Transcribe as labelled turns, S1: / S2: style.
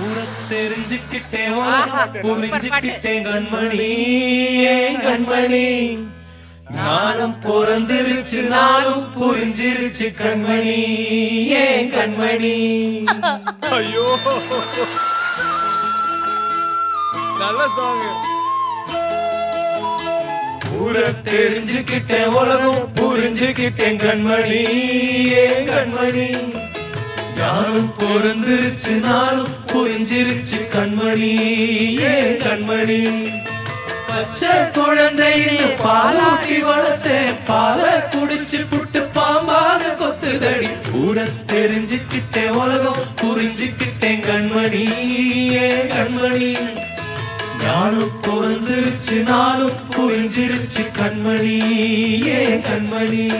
S1: ஊர தெரிஞ்சுக்கிட்டேன் புரிஞ்சுக்கிட்டேன் கண்மணி ஏன் கண்மணி? நானும் பிறந்திருச்சு நானும் புரிஞ்சிருச்சு கண்மணி ஏன் கண்மணி?
S2: ஐயோ. நல்ல சாங்
S1: ஊர தெரிஞ்சுக்கிட்டேன் உலகம் புரிஞ்சுக்கிட்டேன் கண்மணி ஏன் கண்மணி? யாரும் பொருந்துருச்சு நானும் புரிஞ்சிருச்சு கண்மணி. ஏ கண்மணி? பச்சை குழந்தைன்னு பாலாட்டி வளர்த்தேன். பால குடிச்சு புட்டு பாம்பாக கொத்துதடி. ஊர தெரிஞ்சுக்கிட்டேன் உலகம் புரிஞ்சுக்கிட்டேன் கண்மணி. ஏன் கண்மணி? ஞானம் பிறந்திருச்சு நானும் புரிஞ்சிருச்சு கண்மணி. ஏன் கண்மணி?